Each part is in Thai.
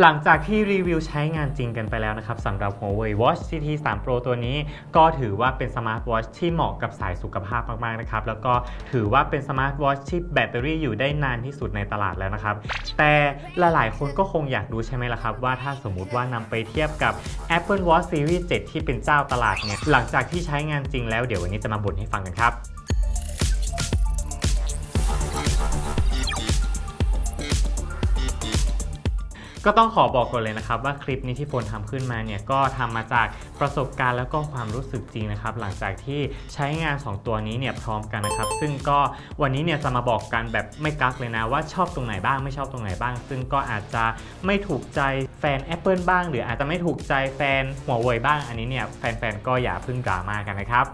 หลังจากที่รีวิวใช้งานจริงกันไปแล้วนะครับสำหรับ Huawei Watch GT 3 Pro ตัวนี้ ก็ถือว่าเป็นสมาร์ทวอชที่เหมาะกับสายสุขภาพมากๆนะครับแล้วก็ถือว่าเป็นสมาร์ทวอชที่แบตเตอรี่อยู่ได้นานที่สุดในตลาดแล้วนะครับ แต่หลายๆคนก็คงอยากรู้ใช่ไหมล่ะครับ ว่าถ้าสมมุติว่านำไปเทียบกับ Apple Watch Series 7 ที่เป็นเจ้าตลาดเนี่ยหลังจากที่ใช้งานจริงแล้วเดี๋ยววันนี้จะมาบ่นให้ฟังกันครับ ก็ต้องขอบอกก่อนเลยนะครับว่าคลิปนี้ที่โฟนทำขึ้นมาเนี่ยก็ทำมาจากประสบการณ์แล้วก็ความรู้สึกจริงนะครับหลังจากที่ใช้งาน 2 ตัวนี้เนี่ยพร้อมกันนะครับ ซึ่งก็วันนี้เนี่ยจะมาบอกกันแบบไม่กักเลยนะว่าชอบตรงไหนบ้างไม่ชอบตรงไหนบ้าง ซึ่งก็อาจจะไม่ถูกใจแฟน Apple บ้าง หรืออาจจะไม่ถูกใจแฟนหัวเว่ยบ้างอันนี้เนี่ยแฟนๆก็อย่าเพึ่งดราม่ากันนะครับ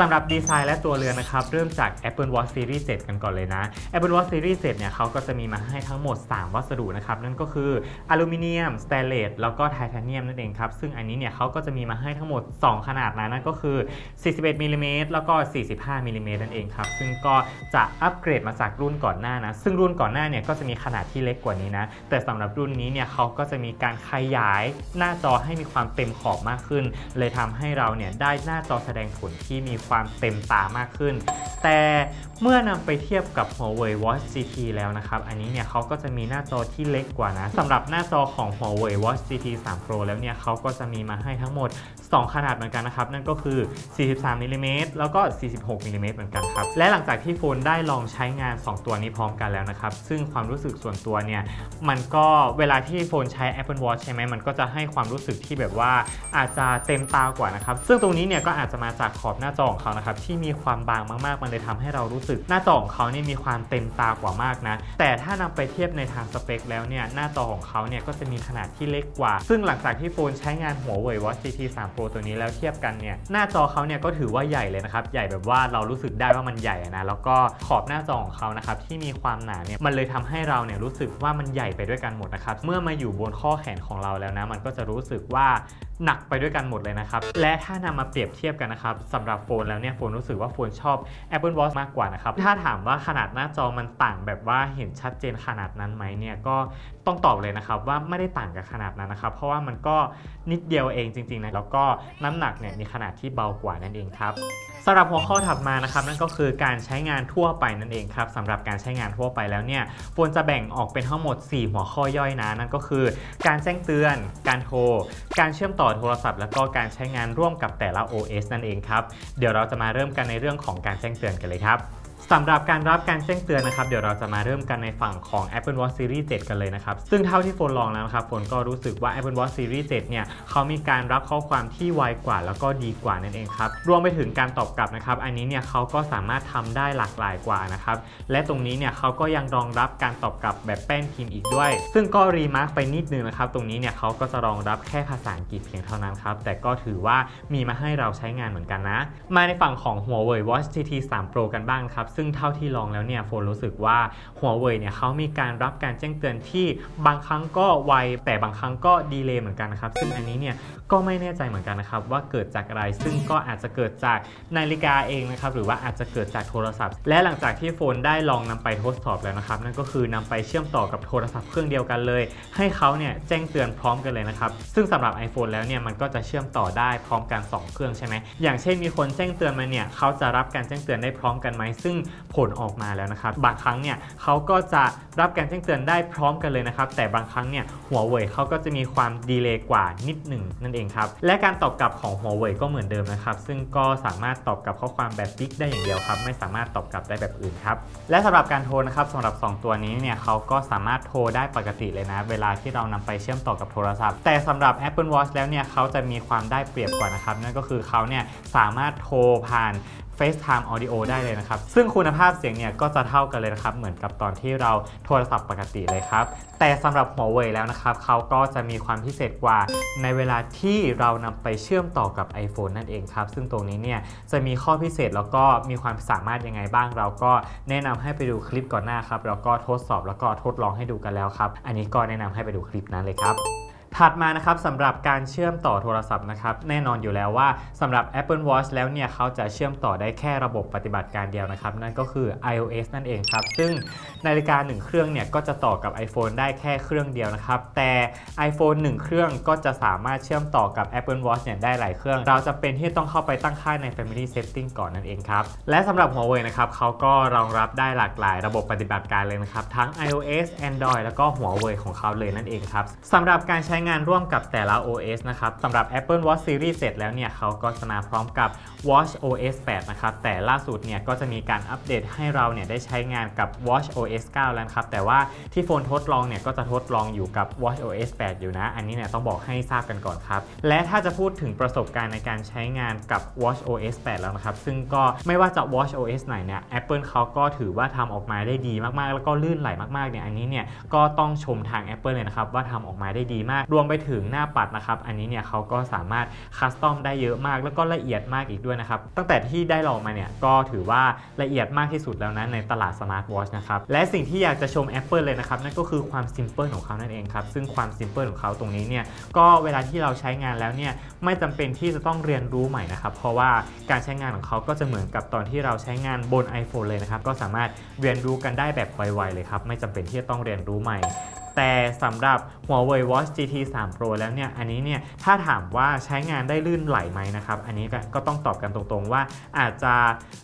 สำหรับดีไซน์และตัวเรือนนะครับ เริ่มจาก Apple Watch Series 7 กันก่อนเลยนะ Apple Watch Series 7 เนี่ยเขาก็จะมีมาให้ทั้งหมด 3 วัสดุนะครับ นั่นก็คืออลูมิเนียม สเตนเลส แล้วก็ไทเทเนียมนั่นเองครับ ซึ่งอันนี้เนี่ยเขาก็จะมีมาให้ทั้งหมด 2 ขนาดนะ นั่นก็คือ 41มิลลิเมตรแล้วก็ 45มิลลิเมตรนั่นเองครับ ซึ่งก็จะอัปเกรดมาจากรุ่นก่อนหน้านะ ซึ่งรุ่นก่อนหน้าเนี่ยก็จะมีขนาดที่เล็กกว่านี้นะ แต่สำหรับรุ่นนี้เนี่ยเขาก็จะมีการขยายหน้าจอให้มีความเต็มขอบมากขึ้น เลยทำให้เราเนี่ยได้หน้าจอแสดงผลที่มีความเต็มตามากขึ้น แต่เมื่อนำไปเทียบกับ Huawei Watch GT แล้วนะครับ อันนี้เนี่ยเขาก็จะมีหน้าจอที่เล็กกว่านะสำหรับหน้าจอของ Huawei Watch GT 3 Pro แล้วเนี่ยเขาก็จะมีมาให้ทั้งหมด 2 ขนาดเหมือนกันนะครับ นั่นก็คือ 43มิลลิเมตรแล้วก็ 46มิลลิเมตรเหมือนกันครับ และหลังจากที่โฟนได้ลองใช้งาน 2 ตัวนี้พร้อมกันแล้วนะครับ ซึ่งความรู้สึกส่วนตัวเนี่ย มันก็เวลาที่โฟนใช้ Apple Watch ใช่ไหมมันก็จะให้ความรู้สึกที่แบบว่าอาจจะเต็มตากว่านะครับ ซึ่งตรงนี้เนี่ยก็อาจจะมาจากขอบหน้าจอของเขานะครับที่มีความบางมากๆ มันเลยทำให้เรารู้สึก หน้าจอของเขาเนี่ยมีความเต็มตากว่ามากนะ แต่ถ้านำไปเทียบในทางสเปคแล้วเนี่ยหน้าจอของเขาเนี่ยก็จะมีขนาดที่เล็กกว่า ซึ่งหลังจากที่โฟนใช้งานหัวเว่ย Watch GT 3 Pro ตัวนี้แล้วเทียบกันเนี่ยหน้าจอเขาเนี่ยก็ถือว่าใหญ่เลยนะครับใหญ่แบบว่าเรารู้สึกได้ว่ามันใหญ่นะแล้วก็ขอบหน้าจอของเขานะครับที่มีความหนาเนี่ยมันเลยทำให้เราเนี่ยรู้สึกว่ามันใหญ่ไปด้วยกันหมดนะครับเมื่อมาอยู่บนข้อแขนของเราแล้วนะ มันก็จะรู้สึกว่า หนักไปด้วยกันหมดเลยนะครับ และถ้านำมาเปรียบเทียบกันนะครับสำหรับโฟนแล้วเนี่ยโฟนรู้สึกว่าโฟนชอบ Apple Watch มากกว่านะครับ ถ้าถามว่าขนาดหน้าจอมันต่างแบบว่าเห็นชัดเจนขนาดนั้นไหมเนี่ยก็ต้องตอบเลยนะครับว่าไม่ได้ต่างกับขนาดนั้นนะครับ เพราะว่ามันก็นิดเดียวเองจริงๆนะแล้วก็น้ำหนักเนี่ยมีขนาดที่เบากว่านั่นเองครับสำหรับหัวข้อถัดมานะครับนั่นก็คือการใช้งานทั่วไปนั่นเองครับสำหรับการใช้งานทั่วไปแล้วเนี่ยโฟนจะแบ่งออกเป็นทั้งหมด 4 หัวข้อย่อยนะนั่นก็คือ การแจ้งเตือน การโทร การเชื่อมต่อโทรศัพท์ แล้วก็การใช้งานร่วมกับแต่ละ OS นั่นเองครับเดี๋ยวเราจะมาเริ่มกันในเรื่องของการแจ้งเตือนกันเลยครับ สำหรับการรับการแจ้งเตือนนะครับ เดี๋ยวเราจะมาเริ่มกันในฝั่งของ Apple Watch Series 7 กันเลยนะครับ ซึ่งเท่าที่โฟนลองแล้วนะครับโฟนก็รู้สึกว่า Apple Watch Series 7 เนี่ยเขามีการรับข้อความที่ไวกว่าแล้วก็ดีกว่านั่นเองครับ รวมไปถึงการตอบกลับนะครับ อันนี้เนี่ยเขาก็สามารถทำได้หลากหลายกว่านะครับ และตรงนี้เนี่ยเขาก็ยังรองรับการตอบกลับแบบแป้นพิมพ์อีกด้วย ซึ่งก็รีมาร์กไปนิดนึงนะครับ ตรงนี้เนี่ยเขาก็จะรองรับแค่ภาษาอังกฤษเพียงเท่านั้นครับ แต่ก็ถือว่ามีมาให้เราใช้งานเหมือนกันนะ มาในฝั่งของ Huawei Watch GT 3 Pro กันบ้างครับซึ่งเท่าที่ลองแล้วเนี่ยโฟนรู้สึกว่าหัวเว่ยเนี่ยเขามีการรับการแจ้งเตือนที่บางครั้งก็ไวแต่บางครั้งก็ดีเลย์เหมือนกันนะครับ ซึ่งอันนี้เนี่ยก็ไม่แน่ใจเหมือนกันนะครับ ว่าเกิดจากอะไรซึ่งก็อาจจะเกิดจากนาฬิกาเองนะครับหรือว่าอาจจะเกิดจากโทรศัพท์ และหลังจากที่โฟนได้ลองนำไปทดสอบแล้วนะครับ นั่นก็คือนำไปเชื่อมต่อกับโทรศัพท์เครื่องเดียวกันเลย ให้เขาเนี่ยแจ้งเตือนพร้อมกันเลยนะครับ ซึ่งสำหรับ iPhone แล้วเนี่ยมันก็จะเชื่อมต่อได้พร้อมกัน 2 เครื่องใช่ไหมอย่างเช่นมีคนแจ้งเตือนมาเนี่ยเขาจะรับการแจ้งเตือนได้พร้อมกันไหมซึ่งผลออกมาแล้วนะครับ บางครั้งเนี่ยเขาก็จะรับการแจ้งเตือนได้พร้อมกันเลยนะครับ แต่บางครั้งเนี่ยหัวเว่ยเขาก็จะมีความดีเลย์กว่านิดหนึ่งนั่นเองครับ และการตอบกลับของหัวเว่ยก็เหมือนเดิมนะครับ ซึ่งก็สามารถตอบกลับข้อความแบบบิ๊กได้อย่างเดียวครับ ไม่สามารถตอบกลับได้แบบอื่นครับ และสำหรับการโทรนะครับสำหรับ 2 ตัวนี้เนี่ยเขาก็สามารถโทรได้ปกติเลยนะ เวลาที่เรานำไปเชื่อมต่อกับโทรศัพท์ แต่สำหรับ Apple Watch แล้วเนี่ยเขาจะมีความได้เปรียบกว่านะครับนั่นก็คือเขาเนี่ยสามารถโทรผ่าน FaceTime Audio ได้เลยนะครับ ซึ่งคุณภาพเสียงเนี่ยก็จะเท่ากันเลยนะครับ เหมือนกับตอนที่เราโทรศัพท์ปกติเลยครับ แต่สำหรับ Huawei แล้วนะครับ เขาก็จะมีความพิเศษกว่า ในเวลาที่เรานำไปเชื่อมต่อกับ iPhone นั่นเองครับ ซึ่งตรงนี้เนี่ยจะมีข้อพิเศษแล้วก็มีความสามารถยังไงบ้าง เราก็แนะนำให้ไปดูคลิปก่อนหน้าครับ แล้วก็ทดสอบแล้วก็ทดลองให้ดูกันแล้วครับ อันนี้ก็แนะนำให้ไปดูคลิปนั้นเลยครับ ถัดมานะครับสำหรับการเชื่อมต่อโทรศัพท์นะครับแน่นอนอยู่แล้วว่าสำหรับ Apple Watch แล้วเนี่ยเขาจะเชื่อมต่อได้แค่ระบบปฏิบัติการเดียวนะครับ นั่นก็คือ iOS นั่นเองครับ ซึ่งนาฬิกา 1 เครื่องเนี่ยก็จะต่อกับ iPhone ได้แค่เครื่องเดียวนะครับ แต่ iPhone 1 เครื่องก็จะสามารถเชื่อมต่อกับ Apple Watch เนี่ยได้หลายเครื่อง เราจะเป็นที่ต้องเข้าไปตั้งค่าใน Family Setting ก่อนนั่นเองครับและสำหรับ Huawei นะครับเขาก็รองรับได้หลากหลาย ระบบปฏิบัติการเลยนะครับทั้ง iOS Android แล้วก็ Huawei ของเขาเลยนั่นเองครับสำหรับการใช้งานร่วมกับแต่ละ OS นะครับสำหรับ Apple Watch Series เสร็จแล้วเนี่ยเขาก็จะมาพร้อมกับ Watch OS 8 นะครับ แต่ล่าสุดเนี่ยก็จะมีการอัปเดตให้เราเนี่ยได้ใช้งานกับ Watch OS 9 แล้วครับ แต่ว่าที่โฟนทดลองเนี่ยก็จะทดลองอยู่กับ Watch OS 8 อยู่นะ อันนี้เนี่ยต้องบอกให้ทราบกันก่อนครับ และถ้าจะพูดถึงประสบการณ์ในการใช้งานกับ Watch OS 8 แล้วนะครับ ซึ่งก็ไม่ว่าจะ Watch OS ไหนเนี่ย Apple เขาก็ถือว่าทำออกมาได้ดีมากๆ แล้วก็ลื่นไหลมากๆเนี่ยอันนี้เนี่ยก็ต้องชมทาง Apple เลยนะครับว่าทำออกมาได้ดีมากรวมไปถึงหน้าปัดนะครับ อันนี้เนี่ยเขาก็สามารถคัสตอมได้เยอะมากแล้วก็ละเอียดมากอีกด้วยนะครับ ตั้งแต่ที่ได้ลองมาเนี่ยก็ถือว่าละเอียดมากที่สุดแล้วนะในตลาดสมาร์ทวอชนะครับ และสิ่งที่อยากจะชม Apple เลยนะครับ นั่นก็คือความซิมเพิลของเขานั่นเองครับ ซึ่งความซิมเพิลของเขาตรงนี้เนี่ยก็เวลาที่เราใช้งานแล้วเนี่ยไม่จำเป็นที่จะต้องเรียนรู้ใหม่นะครับ เพราะว่าการใช้งานของเขาก็จะเหมือนกับตอนที่เราใช้งานบน iPhone เลยนะครับก็สามารถเรียนรู้กันได้แบบไวๆเลยครับไม่จำเป็นที่จะต้องเรียนรู้ใหม่ แต่สำหรับ Huawei Watch GT 3 Pro แล้วเนี่ย อันนี้เนี่ย ถ้าถามว่าใช้งานได้ลื่นไหลไหมนะครับ อันนี้ก็ต้องตอบกันตรงๆว่าอาจจะ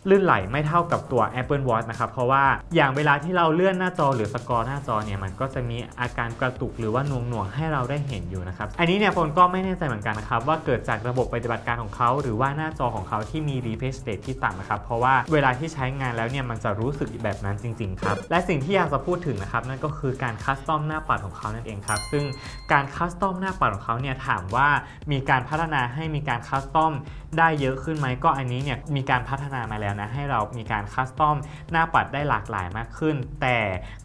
ลื่นไหลไม่เท่ากับตัว Apple Watch นะครับ เพราะว่าอย่างเวลาที่เราเลื่อนหน้าจอหรือสกอร์หน้าจอเนี่ย มันก็จะมีอาการกระตุกหรือว่าหน่วงหน่วงๆ ให้เราได้เห็นอยู่นะครับ อันนี้เนี่ยผมก็ไม่แน่ใจเหมือนกันนะครับว่าเกิดจากระบบปฏิบัติการของเขา หรือว่าหน้าจอของเขาที่มี refresh rate ที่ต่ำนะครับ เพราะว่าเวลาที่ใช้งานแล้วเนี่ยมันจะรู้สึกแบบนั้นจริง ๆ ครับ และสิ่งที่อยากจะพูดถึงนะครับนั่นก็คือการคัสตอมหน้าปัดของเขานั่นเองครับ ซึ่งการคัสตอมหน้าปัดของเขาเนี่ยถามว่ามีการพัฒนาให้มีการคัสตอมได้เยอะขึ้นไหมก็อันนี้เนี่ยมีการพัฒนามาแล้วนะให้เรามีการคัสตอมหน้าปัดได้หลากหลายมากขึ้น แต่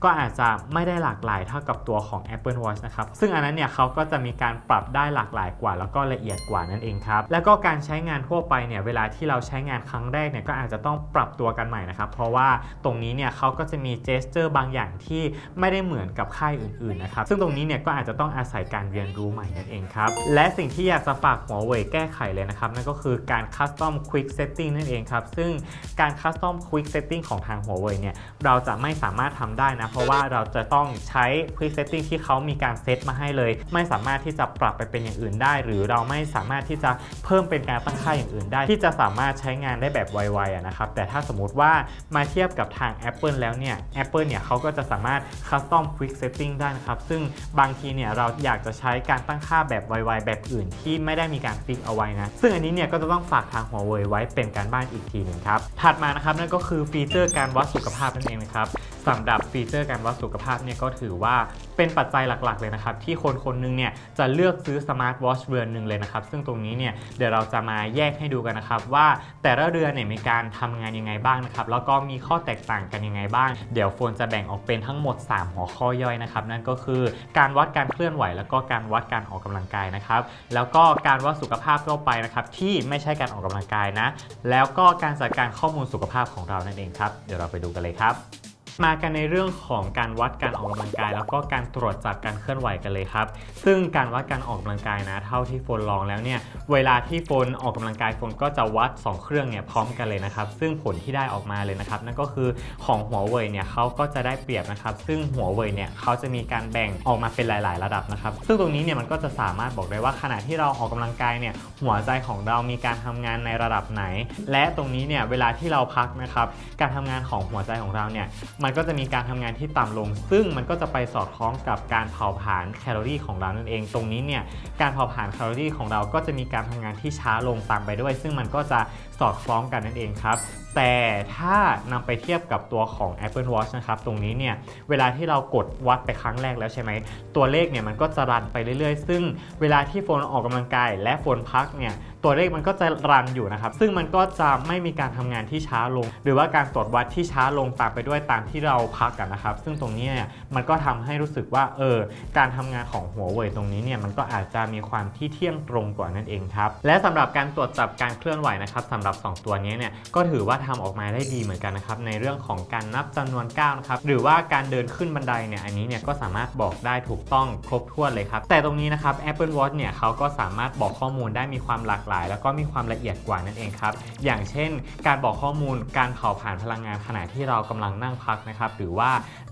ก็อาจจะไม่ได้หลากหลายเท่ากับตัวของ Apple Watch นะครับซึ่งอันนั้นเนี่ยเขาก็จะมีการปรับได้หลากหลายกว่า แล้วก็ละเอียดกว่านั่นเองครับแล้วก็การใช้งานทั่วไปเนี่ยเวลาที่เราใช้งานครั้งแรกเนี่ยก็อาจจะต้องปรับตัวกันใหม่นะครับเพราะว่าตรงนี้เนี่ยเขาก็จะมีเจสเจอร์บางอย่างที่ไม่ได้เหมือนกับค่ายอื่นๆนะครับ ซึ่งตรงนี้เนี่ยก็อาจจะต้องอาศัยการเรียนรู้ใหม่นั่นเองครับ และสิ่งที่อยากจะฝากหัวเว่ยแก้ไขเลยนะครับ นั่นก็คือการ Custom Quick Setting นั่นเองครับ ซึ่งการ Custom Quick Setting ของทางหัวเว่ยเนี่ยเราจะไม่สามารถทำได้นะ เพราะว่าเราจะต้องใช้ Quick Setting ที่เขามีการเซตมาให้เลย ไม่สามารถที่จะปรับไปเป็นอย่างอื่นได้ หรือเราไม่สามารถที่จะเพิ่มเป็นการตั้งค่าอย่างอื่นได้ ที่จะสามารถใช้งานได้แบบไวๆนะครับแต่ถ้าสมมติว่ามาเทียบกับทาง Apple แล้วเนี่ย Apple เนี่ยเขาก็จะสามารถ Custom Quick Setting ได้นะครับ ซึ่งบางทีเนี่ยเราอยากจะใช้การตั้งค่าแบบไวๆแบบอื่น ที่ไม่ได้มีการฟิกเอาไว้นะ ซึ่งอันนี้เนี่ยก็จะต้องฝากทางหัวเว่ยไว้เป็นการบ้านอีกทีหนึ่งครับ ถัดมานะครับนั่นก็คือฟีเจอร์การวัดสุขภาพนั่นเองนะครับ สำหรับฟีเจอร์การวัดสุขภาพเนี่ยก็ถือว่าเป็นปัจจัยหลักๆเลยนะครับ ที่คนคนหนึงเนี่ยจะเลือกซื้อสมาร์ทวอชเรือนหนึ่งเลยนะครับ ซึ่งตรงนี้เนี่ยเดี๋ยวเราจะมาแยกให้ดูกันนะครับ ว่าแต่ละเรือนเนี่ยมีการทำงานยังไงบ้างนะครับ แล้วก็มีข้อแตกต่างกันยังไงบ้าง เดี๋ยวโฟนจะแบ่งออกเป็นทั้งหมด 3 หัวข้อย่อยนะครับ นั่นก็คือการวัดการเคลื่อนไหว แล้วก็การวัดการออกกำลังกายนะครับ แล้วก็การวัดสุขภาพทั่วไปนะครับที่ไม่ใช่การออกกำลังกายนะ แล้วก็การจัดการข้อมูลสุขภาพของเรานั่นเองครับ เดี๋ยวเราไปดูกันเลยครับ มากันในเรื่องของการวัดการออกกำลังกาย แล้วก็การตรวจจับการเคลื่อนไหวกันเลยครับ ซึ่งการวัดการออกกำลังกายนะเท่าที่โฟนลองแล้วเนี่ยเวลาที่โฟนออกกำลังกายโฟนก็จะวัด 2 เครื่องเนี่ยพร้อมกันเลยนะครับซึ่งผลที่ได้ออกมาเลยนะครับนั่นก็คือของหัวเว่ยเนี่ยเขาก็จะได้เปรียบนะครับซึ่งหัวเว่ยเนี่ยเขาจะมีการแบ่งออกมาเป็นหลาย ๆ ระดับนะครับซึ่งตรงนี้เนี่ยมันก็จะสามารถบอกได้ว่าขณะที่เราออกกำลังกายเนี่ยหัวใจของเรามีการทำงานในระดับไหน และตรงนี้เนี่ยเวลาที่เราพักนะครับการทำงานของหัวใจของเราเนี่ยมันก็จะมีการทำงานที่ต่ำลง ซึ่งมันก็จะไปสอดคล้องกับการเผาผลาญแคลอรี่ของเรานั่นเอง ตรงนี้เนี่ยการเผาผลาญแคลอรี่ของเราก็จะมีการทำงานที่ช้าลงตามไปด้วย ซึ่งมันก็จะสอดคล้องกันนั่นเองครับแต่ถ้านำไปเทียบกับตัวของ Apple Watch นะครับตรงนี้เนี่ยเวลาที่เรากดวัดไปครั้งแรกแล้วใช่ไหมตัวเลขเนี่ยมันก็จะรันไปเรื่อยๆ ซึ่งเวลาที่โฟนออกกำลังกาย และโฟนพักเนี่ยตัวเลขมันก็จะรันอยู่นะครับ ซึ่งมันก็จะไม่มีการทำงานที่ช้าลง หรือว่าการตรวจวัดที่ช้าลงตามไปด้วยตามที่เราพักกันนะครับ ซึ่งตรงนี้เนี่ยมันก็ทำให้รู้สึกว่าเออการทำงานของหัวเว่ยตรงนี้เนี่ยมันก็อาจจะมีความที่เที่ยงตรงกว่านั่นเองครับ และสำหรับการตรวจจับการเคลื่อนไหวนะครับสำหรับ 2 ตัวนี้เนี่ยก็ถือว่าว่าทำออกมาได้ดีเหมือนกันนะครับในเรื่องของการนับจำนวนก้าวนะครับหรือว่าการเดินขึ้นบันไดเนี่ยอันนี้เนี่ยก็สามารถบอกได้ถูกต้องครบถ้วนเลยครับแต่ตรงนี้นะครับ Apple Watch เนี่ยเขาก็สามารถบอกข้อมูลได้มีความหลากหลาย แล้วก็มีความละเอียดกว่านั่นเองครับอย่างเช่น การบอกข้อมูลการเผาผลาญพลังงานขณะที่เรากำลังนั่งพักนะครับหรือว่า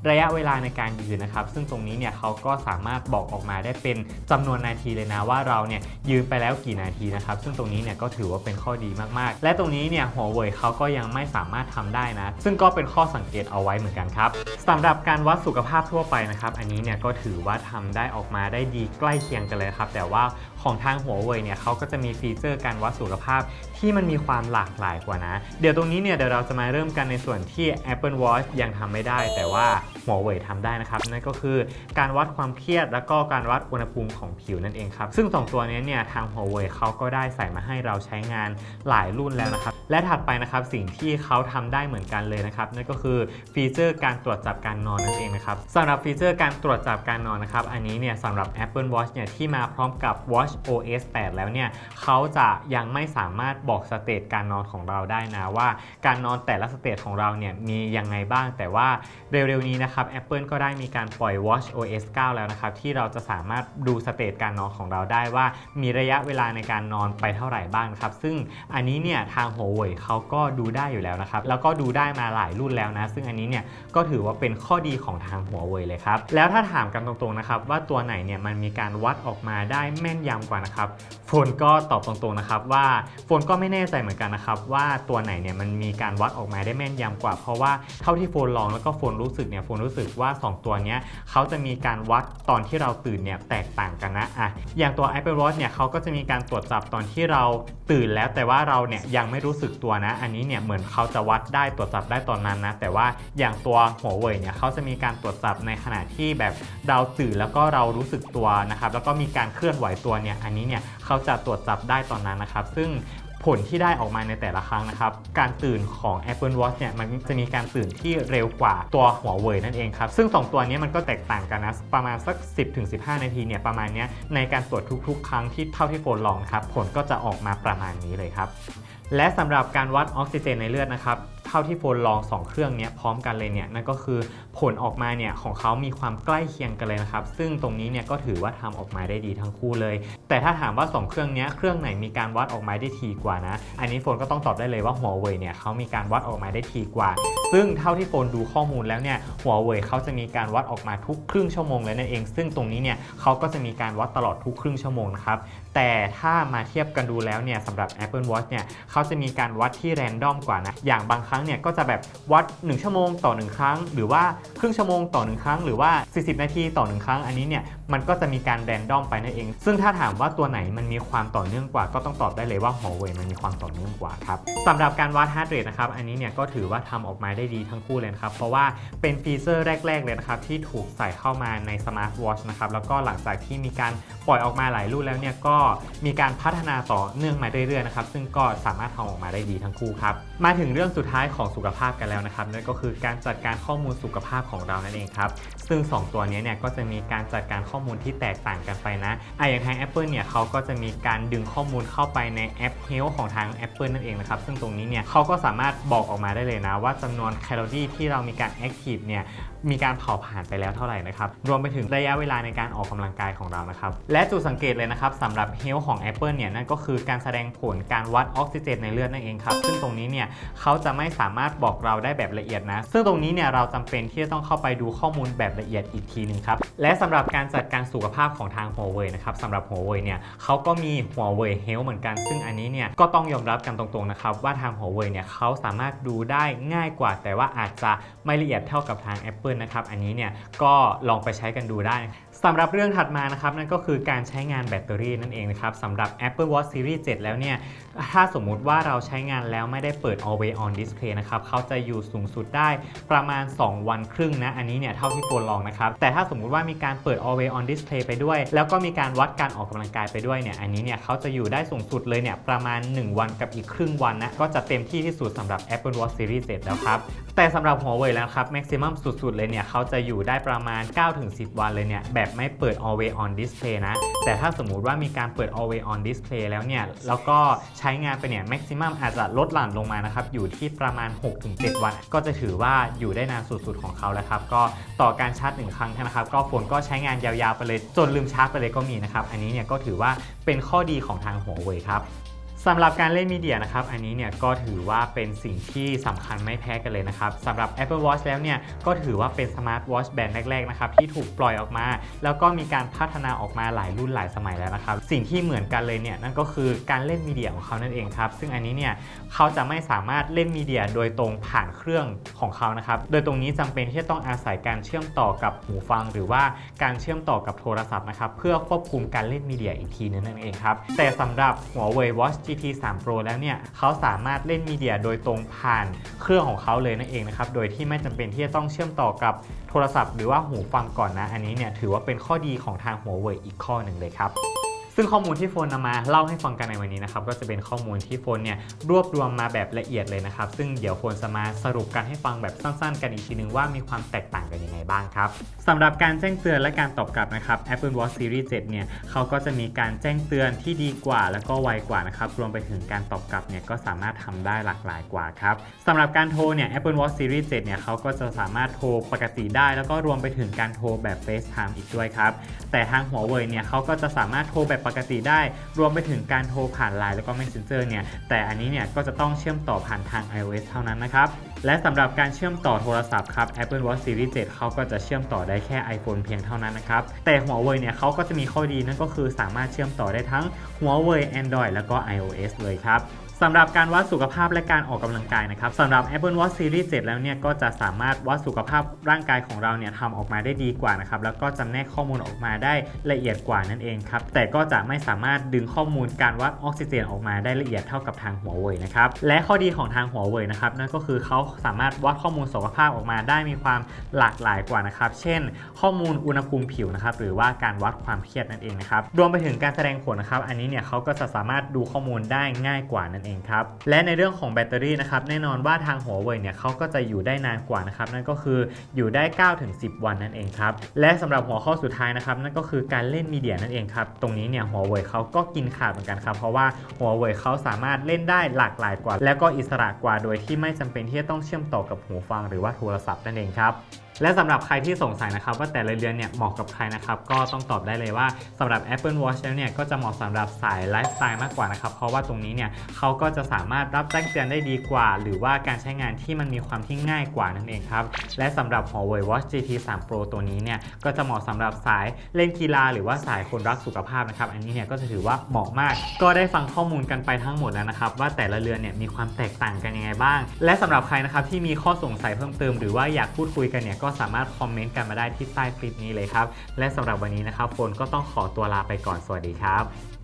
ระยะเวลาในการยืนนะครับซึ่งตรงนี้เนี่ยเขาก็สามารถบอกออกมาได้เป็นจำนวนนาทีเลยนะว่าเราเนี่ยยืนไปแล้วกี่นาทีนะครับซึ่งตรงนี้เนี่ยก็ถือว่าเป็นข้อดีมากๆ และตรงนี้เนี่ยหัวเว่ยเขาก็ยังไม่สามารถทำได้นะ ซึ่งก็เป็นข้อสังเกตเอาไว้เหมือนกันครับสำหรับการวัดสุขภาพทั่วไปนะครับ อันนี้เนี่ยก็ถือว่าทำได้ออกมาได้ดีใกล้เคียงกันเลยครับ แต่ว่าของทางหัวเว่ยเนี่ยเขาก็จะมีฟีเจอร์การวัดสุขภาพที่มันมีความหลากหลายกว่านะ เดี๋ยวตรงนี้เนี่ยเดี๋ยวเราจะมาเริ่มกันในส่วนที่ Apple Watch ยังทำไม่ได้ แต่ว่า หัวเว่ยทำได้นะครับนั่นก็คือการวัดความเครียดแล้วก็การวัดอุณหภูมิของผิวนั่นเองครับซึ่งสองตัวนี้เนี่ยทางหัวเว่ยเขาก็ได้ใส่มาให้เราใช้งานหลายรุ่นแล้วนะครับและถัดไปนะครับสิ่งที่เขาทำได้เหมือนกันเลยนะครับนั่นก็คือฟีเจอร์การตรวจจับการนอนนั่นเองนะครับสำหรับฟีเจอร์การตรวจจับการนอนนะครับอันนี้เนี่ยสำหรับ Apple Watch เนี่ยที่มาพร้อมกับ Watch OS 8 แล้วเนี่ยเขาจะยังไม่สามารถบอกสเตจการนอนของเราได้นะว่า การนอนแต่ละสเตจของเราเนี่ยมียังไงบ้างแต่ว่าเร็วๆนี้นะครับครับ Apple ก็ได้มีการปล่อย Watch OS 9 แล้วนะครับ ที่เราจะสามารถดูสเตจการนอนของเราได้ว่ามีระยะเวลาในการนอนไปเท่าไหร่บ้างนะครับ ซึ่งอันนี้เนี่ยทางหัวเว่ยเขาก็ดูได้อยู่แล้วนะครับ แล้วก็ดูได้มาหลายรุ่นแล้วนะ ซึ่งอันนี้เนี่ยก็ถือว่าเป็นข้อดีของทางหัวเว่ยเลยครับ แล้วถ้าถามกันตรงๆนะครับว่าตัวไหนเนี่ยมันมีการวัดออกมาได้แม่นยำกว่านะครับโฟนก็ตอบตรงๆนะครับว่าโฟนก็ไม่แน่ใจเหมือนกันนะครับว่าตัวไหนเนี่ยมันมีการวัดออกมาได้แม่นยำกว่า เพราะว่าเท่าที่โฟนลองแล้วก็โฟนรู้สึกเนี่ยโฟนรู้สึกว่า 2 ตัวนี้เขาจะมีการวัดตอนที่เราตื่นเนี่ยแตกต่างกันนะอะอย่างตัว Apple Watch เนี่ยเขาก็จะมีการตรวจจับตอนที่เราตื่นแล้วแต่ว่าเราเนี่ยยังไม่รู้สึกตัวนะ อันนี้เนี่ยเหมือนเขาจะวัดได้ตรวจจับได้ตอนนั้นนะ แต่ว่าอย่างตัวหัวเว่ยเนี่ยเขาจะมีการตรวจจับในขณะที่แบบเราตื่นแล้วก็เรารู้สึกตัวนะครับแล้วก็มีการเคลื่อนไหวตัวเนี่ยอันนี้เนี่ยเขาจะตรวจจับได้ตอนนั้นนะครับ ซึ่ง ผลที่ได้ออกมาในแต่ละครั้งนะครับ การตื่นของ Apple Watch เนี่ยมันจะมีการตื่นที่เร็วกว่าตัวหัวเว่ยนั่นเองครับ ซึ่ง 2 ตัวนี้มันก็แตกต่างกันนะ ประมาณสัก 10-15 นาทีเนี่ยประมาณนี้ในการตรวจทุกๆ ครั้งที่เท่าที่โฟนลองครับผลก็จะออกมาประมาณนี้เลยครับและสำหรับการวัดออกซิเจนในเลือดนะครับ เท่าที่โฟนลอง 2 เครื่องนี้พร้อมกันเลยเนี่ยนั่นก็คือผลออกมาเนี่ยของเขามีความใกล้เคียงกันเลยนะครับ ซึ่งตรงนี้เนี่ยก็ถือว่าทำออกมาได้ดีทั้งคู่เลย แต่ถ้าถามว่า 2 เครื่องนี้เครื่องไหนมีการวัดออกมาได้ทีกว่านะ อันนี้โฟนก็ต้องตอบได้เลยว่าหัวเว่ยเนี่ยเขามีการวัดออกมาได้ทีกว่า ซึ่งเท่าที่โฟนดูข้อมูลแล้วเนี่ยหัวเว่ยเขาจะมีการวัดออกมาทุกครึ่งชั่วโมงเลยนั่นเอง ซึ่งตรงนี้เนี่ยเขาก็จะมีการวัดตลอดทุกครึ่งชั่วโมงนะครับ แต่ถ้ามาเทียบกันดูแล้วเนี่ยสำหรับ Apple Watch เนี่ยเขาจะมีการวัดที่แรนดอมกว่านะ อย่างบางครั้งเนี่ยก็จะแบบวัด 1 ชั่วโมงต่อ 1 ครั้ง หรือว่าครึ่งชั่วโมงต่อ 1 ครั้ง หรือว่า 40 นาทีต่อ 1 ครั้ง อันนี้เนี่ย มันก็จะมีการแรนดอมไปนั่นเอง ซึ่งถ้าถามว่าตัวไหนมันมีความต่อเนื่องกว่า ก็ต้องตอบได้เลยว่าหัวเว่ยมันมีความต่อเนื่องกว่าครับสำหรับการวัดฮาร์ดเรทนะครับ อันนี้เนี่ยก็ถือว่าทำออกมาได้ดีทั้งคู่เลยนะครับ เพราะว่าเป็นฟีเจอร์แรก ๆ เลยนะครับ ที่ถูกใส่เข้ามาในสมาร์ทวอชนะครับ แล้วก็หลังจากที่มีการปล่อยออกมาหลายรุ่นแล้วเนี่ยก็มีการพัฒนาต่อเนื่องมาเรื่อยๆนะครับ ซึ่งก็สามารถทำออกมาได้ดีทั้งคู่ครับ มาถึงเรื่องสุดท้ายของสุขภาพกันแล้วนะครับ นั่นก็คือการจัดการข้อมูลสุขภาพของเรานั่นเองครับ ซึ่ง 2 ตัวนี้เนี่ยก็จะมีการจัดการข้อข้อมูลที่แตกต่างกันไปนะอะอย่างทาง Apple เนี่ยเขาก็จะมีการดึงข้อมูลเข้าไปในแอป Health ของทาง Apple นั่นเองนะครับ ซึ่งตรงนี้เนี่ยเขาก็สามารถบอกออกมาได้เลยนะ ว่าจำนวนแคลอรี่ที่เรามีการ Active เนี่ยมีการเผาผ่านไปแล้วเท่าไหร่นะครับ รวมไปถึงระยะเวลาในการออกกำลังกายของเรานะครับ และจุดสังเกตเลยนะครับสำหรับ Health ของ Apple เนี่ยนั่นก็คือการแสดงผลการวัดออกซิเจนในเลือดนั่นเองครับซึ่งตรงนี้เนี่ยเขาจะไม่สามารถบอกเราได้แบบละเอียดนะ ซึ่งตรงนี้เนี่ยเราจำเป็นที่จะต้องเข้าไปดูข้อมูลแบบละเอียดอีกทีหนึ่งครับและสำหรับการจัดการสุขภาพของทางหัวเว่ยนะครับสำหรับหัวเว่ยเนี่ยเขาก็มีหัวเว่ยเฮลเหมือนกัน ซึ่งอันนี้เนี่ยก็ต้องยอมรับกันตรงๆนะครับว่าทางหัวเว่ยเนี่ยเขาสามารถดูได้ง่ายกว่า แต่ว่าอาจจะไม่ละเอียดเท่ากับทาง Apple นะครับอันนี้เนี่ยก็ลองไปใช้กันดูได้ สำหรับเรื่องถัดมานะครับนั่นก็คือการใช้งานแบตเตอรี่นั่นเองนะครับสำหรับ Apple Watch Series 7 แล้วเนี่ย ถ้าสมมุติว่าเราใช้งานแล้วไม่ได้เปิด Always On Display นะครับเขาจะอยู่สูงสุดได้ประมาณ 2 วันครึ่งนะ อันนี้เนี่ยเท่าที่โฟนลองนะครับ แต่ถ้าสมมุติว่ามีการเปิด Always On Display ไปด้วย แล้วก็มีการวัดการออกกำลังกายไปด้วยเนี่ยอันนี้เนี่ยเขาจะอยู่ได้สูงสุดเลยเนี่ยประมาณ 1 วันกับอีกครึ่งวันนะก็จะเต็มที่ที่สุดสำหรับ Apple Watch Series 7 แล้วครับแต่สำหรับหัวเว่ยแล้วครับ maximum สุดๆเลยเนี่ยเขาจะอยู่ได้ประมาณ 9-10 วันเลยเนี่ยแบบแบบไม่เปิด always on display นะ แต่ถ้าสมมุติว่ามีการเปิด always on display แล้วเนี่ย แล้วก็ใช้งานไปเนี่ย maximum อาจจะลดหลั่นลงมานะครับ อยู่ที่ประมาณ 6-7 วัน ก็จะถือว่าอยู่ได้นานสุดๆของเขาแล้วครับ ก็ต่อการชาร์จหนึ่งครั้งนะครับ ก็โฟนก็ใช้งานยาวๆไปเลย จนลืมชาร์จไปเลยก็มีนะครับ อันนี้เนี่ยก็ถือว่าเป็นข้อดีของทางหัวเว่ยครับ สำหรับการเล่นมีเดียนะครับ อันนี้เนี่ยก็ถือว่าเป็นสิ่งที่สำคัญไม่แพ้กันเลยนะครับสำหรับ Apple Watch แล้วเนี่ยก็ถือว่าเป็นสมาร์ทวอชแบรนด์แรกๆนะครับที่ถูกปล่อยออกมา แล้วก็มีการพัฒนาออกมาหลายรุ่นหลายสมัยแล้วนะครับสิ่งที่เหมือนกันเลยเนี่ยนั่นก็คือการเล่นมีเดียของเขานั่นเองครับซึ่งอันนี้เนี่ยเขาจะไม่สามารถเล่นมีเดียโดยตรงผ่านเครื่องของเขานะครับโดยตรงนี้จำเป็นที่จะต้องอาศัยการเชื่อมต่อกับหูฟัง หรือว่าการเชื่อมต่อกับโทรศัพท์นะครับเพื่อควบคุมการเล่นมีเดียอีกทีนึงนั่นเองครับแต่สำหรับ Huawei Watch GT 3 Pro แล้วเนี่ยเขาสามารถเล่นมีเดียโดยตรงผ่านเครื่องของเขาเลยนั่นเองนะครับ โดยที่ไม่จำเป็นที่จะต้องเชื่อมต่อกับโทรศัพท์หรือว่าหูฟังก่อนนะ อันนี้เนี่ยถือว่าเป็นข้อดีของทางหัวเว่ยอีกข้อหนึ่งเลยครับ ซึ่งข้อมูลที่โฟนนำมาเล่าให้ฟังกันในวันนี้นะครับก็จะเป็นข้อมูลที่โฟนเนี่ยรวบรวมมาแบบละเอียดเลยนะครับ ซึ่งเดี๋ยวโฟนจะมาสรุปกันให้ฟังแบบสั้นๆ กันอีกทีนึงว่ามีความแตกต่างกันยังไงบ้างครับสำหรับการแจ้งเตือนและการตอบกลับนะครับ Apple Watch Series 7 เนี่ยเขาก็จะมีการแจ้งเตือนที่ดีกว่า แล้วก็ไวกว่านะครับรวมไปถึงการตอบกลับเนี่ยก็สามารถทำได้หลากหลายกว่าครับสำหรับการโทรเนี่ย Apple Watch Series 7 เนี่ยเขาก็จะสามารถโทรปกติได้ แล้วก็รวมไปถึงการโทรแบบ FaceTime อีกด้วยครับแต่ทาง Huawei เนี่ยเขาก็จะสามารถโทรแบบปกติได้ รวมไปถึงการโทรผ่าน Line แล้วก็ Messenger เนี่ย แต่อันนี้เนี่ยก็จะต้องเชื่อมต่อผ่านทาง iOS เท่านั้นนะครับ และสำหรับการเชื่อมต่อโทรศัพท์ครับ Apple Watch Series 7เขาก็จะเชื่อมต่อได้แค่ iPhone เพียงเท่านั้นนะครับ แต่ Huawei เนี่ยเขาก็จะมีข้อดีนั่นก็คือสามารถเชื่อมต่อได้ทั้ง Huawei Android แล้วก็ iOS เลยครับ สำหรับการวัดสุขภาพและการออกกำลังกายนะครับสำหรับ Apple Watch Series 7 แล้วเนี่ยก็จะสามารถวัดสุขภาพร่างกายของเราเนี่ยทำออกมาได้ดีกว่านะครับแล้วก็จำแนกข้อมูลออกมาได้ละเอียดกว่านั่นเองครับแต่ก็จะไม่สามารถดึงข้อมูลการวัดออกซิเจนออกมาได้ละเอียดเท่ากับทางหัวเว่ยนะครับและข้อดีของทางหัวเว่ยนะครับนั่นก็คือเขาสามารถวัดข้อมูลสุขภาพออกมาได้มีความหลากหลายกว่านะครับเช่น ข้อมูลอุณหภูมิผิวนะครับหรือว่าการวัดความเครียดนั่นเองนะครับรวมไปถึงการแสดงผลนะครับอันนี้เนี่ยเขาก็จะสามารถดูข้อมูลได้ง่ายกว่านั่นเองครับ และในเรื่องของแบตเตอรี่นะครับแน่นอนว่าทางหัวเว่ยเนี่ยเขาก็จะอยู่ได้นานกว่านะครับนั่นก็คืออยู่ได้ 9-10 วันนั่นเองครับและสำหรับหัวข้อสุดท้ายนะครับนั่นก็คือการเล่นมีเดียนั่นเองครับตรงนี้เนี่ยหัวเว่ยเขาก็กินขาดเหมือนกันครับเพราะว่าหัวเว่ยเขาสามารถเล่นได้หลากหลายกว่า และก็อิสระกว่าโดยที่ไม่จำเป็นที่จะต้องเชื่อมต่อกับหูฟังหรือว่าโทรศัพท์นั่นเองครับ และสำหรับใครที่สงสัยนะครับว่าแต่ละเรือนเนี่ยเหมาะกับใครนะครับก็ต้องตอบได้เลยว่าสำหรับ Apple Watch แล้วเนี่ยก็จะเหมาะสำหรับสายไลฟ์สไตล์มากกว่านะครับเพราะว่าตรงนี้เนี่ยเขาก็จะสามารถรับแจ้งเตือนได้ดีกว่า หรือว่าการใช้งานที่มันมีความที่ง่ายกว่านั่นเองครับและสำหรับ Huawei Watch GT 3 Pro ตัวนี้เนี่ยก็จะเหมาะสำหรับสายเล่นกีฬา หรือว่าสายคนรักสุขภาพนะครับอันนี้เนี่ยก็จะถือว่าเหมาะมาก ก็ได้ฟังข้อมูลกันไปทั้งหมดแล้วนะครับว่าแต่ละเรือนเนี่ยมีความแตกต่างกันยังไงบ้าง และสำหรับใครนะครับที่มีข้อสงสัยเพิ่มเติมหรือว่าอยากพูดคุยกันเนี่ยก็สามารถคอมเมนต์กันมาได้ที่ใต้คลิปนี้เลยครับ และสำหรับวันนี้นะครับโฟนก็ต้องขอตัวลาไปก่อนสวัสดีครับ